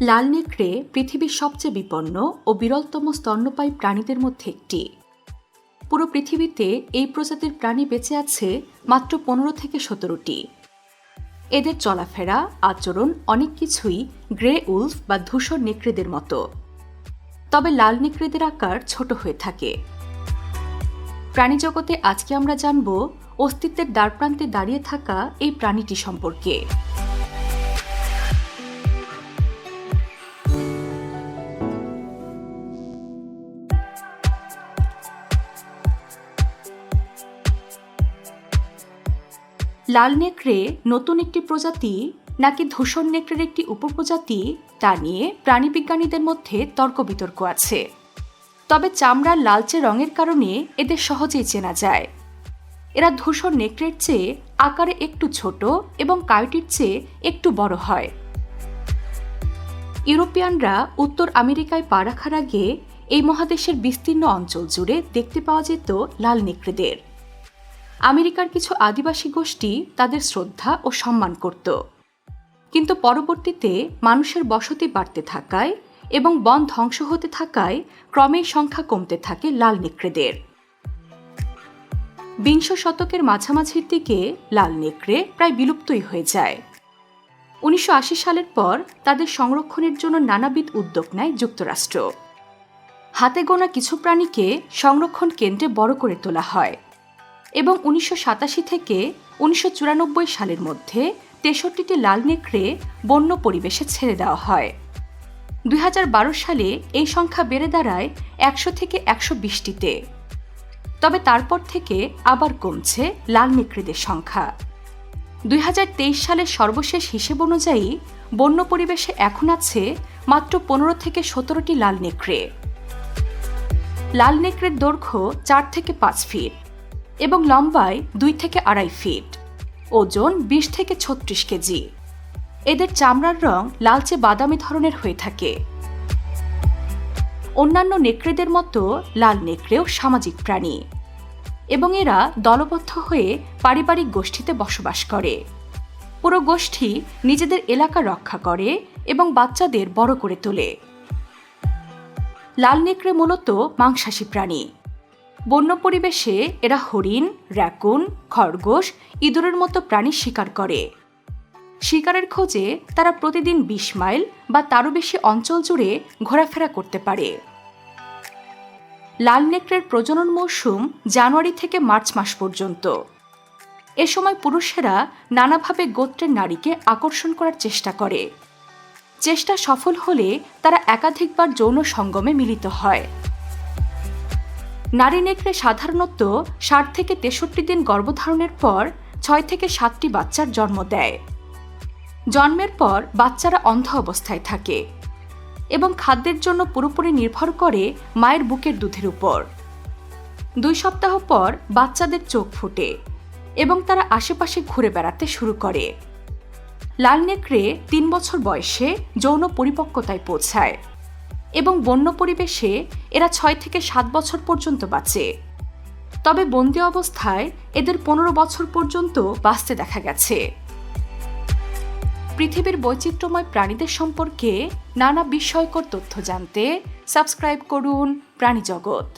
লাল নেকড়ে পৃথিবীর সবচেয়ে বিপন্ন ও বিরলতম স্তন্যপায়ী প্রাণীদের মধ্যে একটি। পুরো পৃথিবীতে এই প্রজাতির প্রাণী বেঁচে আছে মাত্র পনেরো থেকে সতেরোটি। এদের চলাফেরা, আচরণ অনেক কিছুই গ্রে উলফ বা ধূসর নেকড়েদের মতো। তবে লাল নেকড়েদের আকার ছোট হয়ে থাকে। প্রাণীজগতে আজকে আমরা জানব অস্তিত্বের দ্বারপ্রান্তে দাঁড়িয়ে থাকা এই প্রাণীটি সম্পর্কে। লাল নেকড়ে নতুন একটি প্রজাতি নাকি ধূসর নেকড়ের একটি উপপ্রজাতি, তা নিয়ে প্রাণীবিজ্ঞানীদের মধ্যে তর্ক বিতর্ক আছে। তবে চামড়ার লালচে রঙের কারণে এদের সহজেই চেনা যায়। এরা ধূসর নেকড়ের চেয়ে আকারে একটু ছোট এবং কায়টির চেয়ে একটু বড় হয়। ইউরোপিয়ানরা উত্তর আমেরিকায় পা রাখার আগে এই মহাদেশের বিস্তীর্ণ অঞ্চল জুড়ে দেখতে পাওয়া যেত লাল নেকড়েদের। আমেরিকার কিছু আদিবাসী গোষ্ঠী তাদের শ্রদ্ধা ও সম্মান করত। কিন্তু পরবর্তীতে মানুষের বসতি বাড়তে থাকায় এবং বন ধ্বংস হতে থাকায় ক্রমেই সংখ্যা কমতে থাকে লাল নেকড়েদের। বিংশ শতকের মাঝামাঝির দিকে লাল নেকড়ে প্রায় বিলুপ্তই হয়ে যায়। উনিশশো আশি সালের পর তাদের সংরক্ষণের জন্য নানাবিধ উদ্যোগ নেয় যুক্তরাষ্ট্র। হাতে গোনা কিছু প্রাণীকে সংরক্ষণ কেন্দ্রে বড় করে তোলা হয়। এবং উনিশশো সাতাশি থেকে উনিশশো চুরানব্বই সালের মধ্যে তেষট্টিটি লাল নেকড়ে বন্য পরিবেশে ছেড়ে দেওয়া হয়। দুই হাজার বারো সালে এই সংখ্যা বেড়ে দাঁড়ায় একশো থেকে একশো বিশটিতে। তবে তারপর থেকে আবার কমছে লাল নেকড়েদের সংখ্যা। দুই হাজার তেইশ সালের সর্বশেষ হিসেব অনুযায়ী বন্য পরিবেশে এখন আছে মাত্র পনেরো থেকে সতেরোটি লাল নেকড়ে। লাল নেকড়ের দৈর্ঘ্য চার থেকে পাঁচ ফিট। এবং লম্বায় দুই থেকে আড়াই ফিট। ওজন বিশ থেকে ছত্রিশ কেজি। এদের চামড়ার রং লালচে বাদামি ধরনের হয়ে থাকে। অন্যান্য নেকড়েদের মতো লাল নেকড়েও সামাজিক প্রাণী। এবং এরা দলবদ্ধ হয়ে পারিবারিক গোষ্ঠীতে বসবাস করে। পুরো গোষ্ঠী নিজেদের এলাকা রক্ষা করে এবং বাচ্চাদের বড় করে তোলে। লাল নেকড়ে মূলত মাংসাশী প্রাণী। বন্য পরিবেশে এরা হরিণ, র্যাকুন, খরগোশ, ইঁদুরের মতো প্রাণী শিকার করে। শিকারের খোঁজে তারা প্রতিদিন বিশ মাইল বা তারও বেশি অঞ্চল জুড়ে ঘোরাফেরা করতে পারে। লাল নেকড়ের প্রজনন মৌসুম জানুয়ারি থেকে মার্চ মাস পর্যন্ত। এ সময় পুরুষেরা নানাভাবে গোত্রের নারীকে আকর্ষণ করার চেষ্টা করে। চেষ্টা সফল হলে তারা একাধিকবার যৌন সঙ্গমে মিলিত হয়। নারী নেকড়ে সাধারণত ষাট থেকে তেষট্টি দিন গর্ভধারণের পর ছয় থেকে সাতটি বাচ্চার জন্ম দেয়। জন্মের পর বাচ্চারা অন্ধ অবস্থায় থাকে এবং খাদ্যের জন্য পুরোপুরি নির্ভর করে মায়ের বুকের দুধের উপর। দুই সপ্তাহ পর বাচ্চাদের চোখ ফুটে এবং তারা আশেপাশে ঘুরে বেড়াতে শুরু করে। লাল নেকড়ে তিন বছর বয়সে যৌন পরিপক্কতায় পৌঁছায় এবং বন্য পরিবেশে এরা ছয় থেকে সাত বছর পর্যন্ত বাঁচে। তবে বন্দি অবস্থায় এদের পনেরো বছর পর্যন্ত বাঁচতে দেখা গেছে। পৃথিবীর বৈচিত্র্যময় প্রাণীদের সম্পর্কে নানা বিস্ময়কর তথ্য জানতে সাবস্ক্রাইব করুন প্রাণী জগৎ